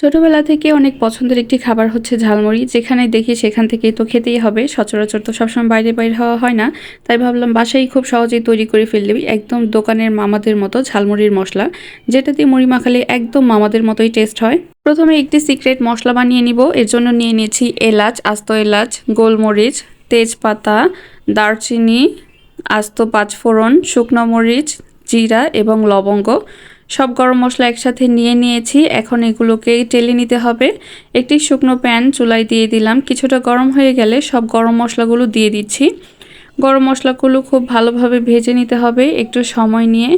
ছোটবেলা থেকে অনেক পছন্দের একটি খাবার হচ্ছে ঝালমুড়ি, যেখানে দেখি সেখান থেকেই তো খেতেই হবে। সচরাচর তো সবসময় বাইরে বাইরে হওয়া হয় না, তাই ভাবলাম বাসায় খুব সহজেই তৈরি করে ফেললে একদম দোকানের মামাদের মতো ঝালমুড়ির মশলা, যেটা দিয়ে মুড়ি মাখালে একদম মামাদের মতোই টেস্ট হয়। প্রথমে একটি সিক্রেট মশলা বানিয়ে নিব, এর জন্য নিয়ে নিয়েছি এলাচ, আস্ত এলাচ, গোলমরিচ, তেজপাতা, দারচিনি, আস্ত পাঁচফোড়ন, শুকনো মরিচ, জিরা এবং লবঙ্গ। সব গরম মশলা একসাথে নিয়ে নিয়েছি। এখন এগুলোকে টেলে নিতে হবে। একটি শুকনো প্যান চুলায় দিয়ে দিলাম। কিছুটা গরম হয়ে গেলে সব গরম মশলাগুলো দিয়ে দিচ্ছি। গরম মশলাগুলো খুব ভালোভাবে ভেজে নিতে হবে। একটু সময় নিয়ে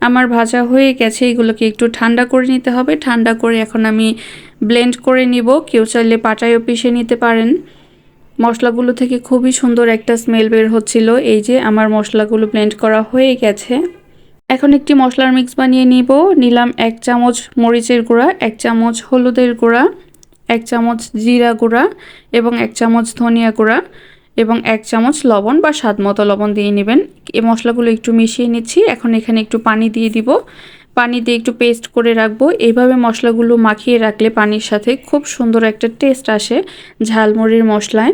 আমার ভাজা হয়ে গেছে। এগুলোকে একটু ঠান্ডা করে নিতে হবে। ঠান্ডা করে এখন আমি ব্লেন্ড করে নিব। কেউ চাইলে পাটায়ও পিষে নিতে পারেন। মশলাগুলো থেকে খুবই সুন্দর একটা স্মেল বের হচ্ছিল। এই যে আমার মশলাগুলো ব্লেন্ড করা হয়ে গেছে। এখন একটি মশলার মিক্স বানিয়ে নিব। নিলাম এক চামচ মরিচের গুঁড়া, এক চামচ হলুদের গুঁড়া, এক চামচ জিরা গুঁড়া এবং এক চামচ ধনিয়া গুঁড়া এবং এক চামচ লবণ বা স্বাদ মতো লবণ দিয়ে নেবেন। এই মশলাগুলো একটু মিশিয়ে নিচ্ছি। এখন এখানে একটু পানি দিয়ে দিব। পানি দিয়ে একটু পেস্ট করে রাখব। এইভাবে মশলাগুলো মাখিয়ে রাখলে পানির সাথে খুব সুন্দর একটা টেস্ট আসে ঝালমুড়ির মশলায়।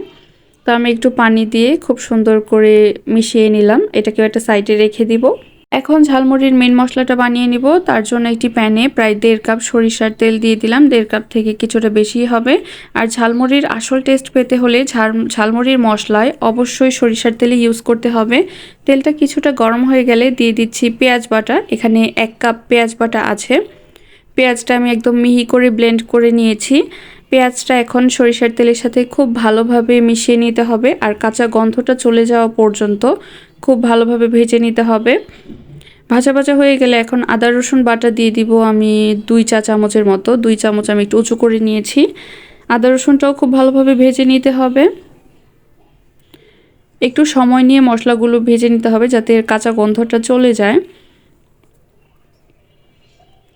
তো আমি একটু পানি দিয়ে খুব সুন্দর করে মিশিয়ে নিলাম। এটাকেও একটা সাইডে রেখে দিব। এখন ঝালমুড়ির মেন মশলাটা বানিয়ে নিব। তার জন্য একটি প্যানে প্রায় দেড় কাপ সরিষার তেল দিয়ে দিলাম। দেড় কাপ থেকে কিছুটা বেশি হবে। আর ঝালমুড়ির আসল টেস্ট পেতে হলে ঝাল, ঝালমুড়ির মশলায় অবশ্যই সরিষার তেলে ইউজ করতে হবে। তেলটা কিছুটা গরম হয়ে গেলে দিয়ে দিচ্ছি পেঁয়াজ বাটা। এখানে এক কাপ পেঁয়াজ বাটা আছে। পেঁয়াজটা আমি একদম মিহি করে ব্লেন্ড করে নিয়েছি। পেঁয়াজটা এখন সরিষার তেলের সাথে খুব ভালোভাবে মিশিয়ে নিতে হবে আর কাঁচা গন্ধটা চলে যাওয়া পর্যন্ত খুব ভালোভাবে ভেজে নিতে হবে। ভাজা ভাজা হয়ে গেলে এখন আদা, রসুন বাটা দিয়ে দিব আমি দুই চা চামচের মতো। দুই চামচ আমি একটু উঁচু করে নিয়েছি। আদা, রসুনটাও খুব ভালোভাবে ভেজে নিতে হবে। একটু সময় নিয়ে মশলাগুলো ভেজে নিতে হবে যাতে কাঁচা গন্ধটা চলে যায়।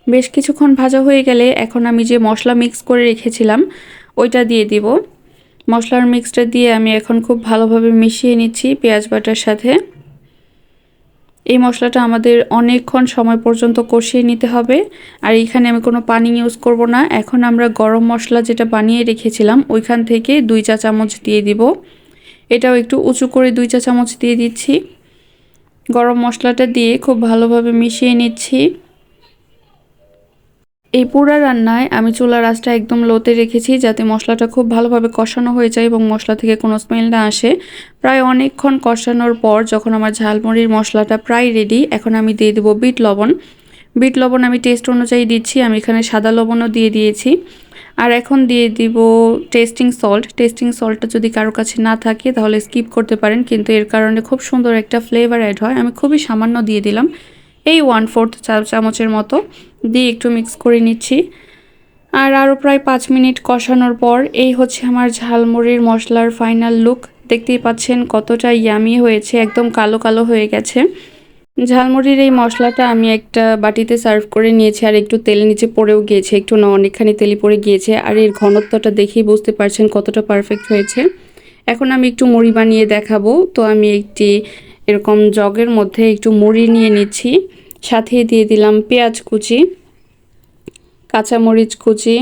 বেশ কিছুক্ষণ ভাজা হয়ে গেলে এখন আমি যে মশলা মিক্স করে রেখেছিলাম, ওইটা দিয়ে দিব। মশলার মিক্সটা দিয়ে আমি এখন খুব ভালোভাবে মিশিয়ে নিচ্ছি পেঁয়াজ বাটার সাথে। এই মশলাটা আমাদের অনেকক্ষণ সময় পর্যন্ত কষিয়ে নিতে হবে। আর এখানে আমি কোনো পানি ইউজ করব না। এখন আমরা গরম মশলা যেটা বানিয়ে রেখেছিলাম, ওইখান থেকে দুই চা চামচ দিয়ে দিব। এটাও একটু উঁচু করে দুই চা চামচ দিয়ে দিচ্ছি। গরম মশলাটা দিয়ে খুব ভালোভাবে মিশিয়ে নিচ্ছি। এই পুরা রান্নায় আমি চুলার আঁচটা একদম লোতে রেখেছি যাতে মশলাটা খুব ভালোভাবে কষানো হয়ে যায় এবং মশলা থেকে কোনো স্মেল না আসে। প্রায় অনেকক্ষণ কষানোর পর যখন আমার ঝালমুড়ির মশলাটা প্রায় রেডি এখন আমি দিয়ে দেবো বিট লবণ। বিট লবণ আমি টেস্ট অনুযায়ী দিচ্ছি, আমি এখানে সাদা লবণও দিয়ে দিয়েছি। আর এখন দিয়ে দিব টেস্টিং সল্ট টেস্টিং সল্টটা যদি কারও কাছে না থাকে তাহলে স্কিপ করতে পারেন, কিন্তু এর কারণে খুব সুন্দর একটা ফ্লেভার অ্যাড হয়। আমি খুবই সামান্য দিয়ে দিলাম। এই ওয়ান ফোর্থ চা, চামচের মতো দিয়ে একটু মিক্স করে নিচ্ছি। আর আরও প্রায় পাঁচ মিনিট কষানোর পর এই হচ্ছে আমার ঝালমুড়ির মশলার ফাইনাল লুক দেখতেই পাচ্ছেন কতটা ইয়ামি হয়েছে, একদম কালো কালো হয়ে গেছে। ঝালমুড়ির এই মশলাটা আমি একটা বাটিতে সার্ভ করে নিয়েছি আর একটু তেল নিচে পড়েও গিয়েছে, একটু না অনেকখানি তেলি পড়ে গিয়েছে আর এর ঘনত্বটা দেখেই বুঝতে পারছেন কতটা পারফেক্ট হয়েছে। এখন আমি একটু মুড়ি বানিয়ে দেখাবো। তো আমি একটি এরকম জগের মধ্যে একটু মুড়ি নিয়ে নিচ্ছি। সাথে দিয়ে দিলাম পেঁয়াজ কুচি, কাঁচামরিচ কুচি,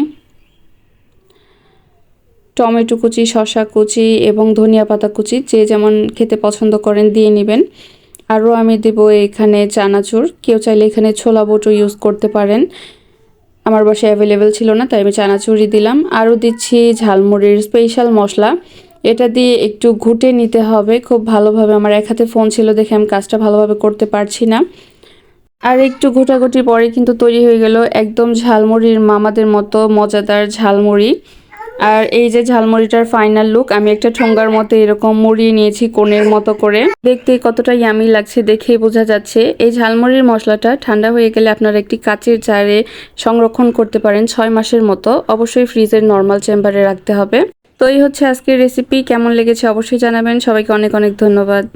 টমেটো কুচি, শসা কুচি এবং ধনিয়া পাতা কুচি, যে যেমন খেতে পছন্দ করেন দিয়ে নেবেন। আরও আমি দেব এখানে চানাচুর। কেউ চাইলে এখানে ছোলা বটো ইউজ করতে পারেন। আমার বাসায় অ্যাভেলেবেল ছিল না, তাই আমি চানাচুরি দিলাম। আরও দিচ্ছি ঝালমুড়ির স্পেশাল মশলা। এটা দিয়ে একটু ঘুটে নিতে হবে। খুব ভালোভাবে আমার এক হাতে ফোন ছিল দেখে আমি কাজটা ভালোভাবে করতে পারছি না। আর একটু ঘোটাঘুটি পরে কিন্তু তৈরি হয়ে গেল একদম ঝালমুড়ির মামাদের মতো মজাদার ঝালমুড়ি। আর এই যে ঝালমুড়িটার ফাইনাল লুক আমি একটা ঠোঙ্গার মতো এরকম মুড়িয়ে নিয়েছি কোণের মতো করে। দেখতে কতটা ইয়ামি লাগছে দেখেই বোঝা যাচ্ছে। এই ঝালমুড়ির মশলাটা ঠান্ডা হয়ে গেলে আপনারা একটি কাচের জারে সংরক্ষণ করতে পারেন ছয় মাসের মতো। অবশ্যই ফ্রিজের নর্মাল চেম্বারে রাখতে হবে। তো এই হচ্ছে আজকের রেসিপি কেমন লেগেছে অবশ্যই জানাবেন। সবাইকে অনেক অনেক ধন্যবাদ।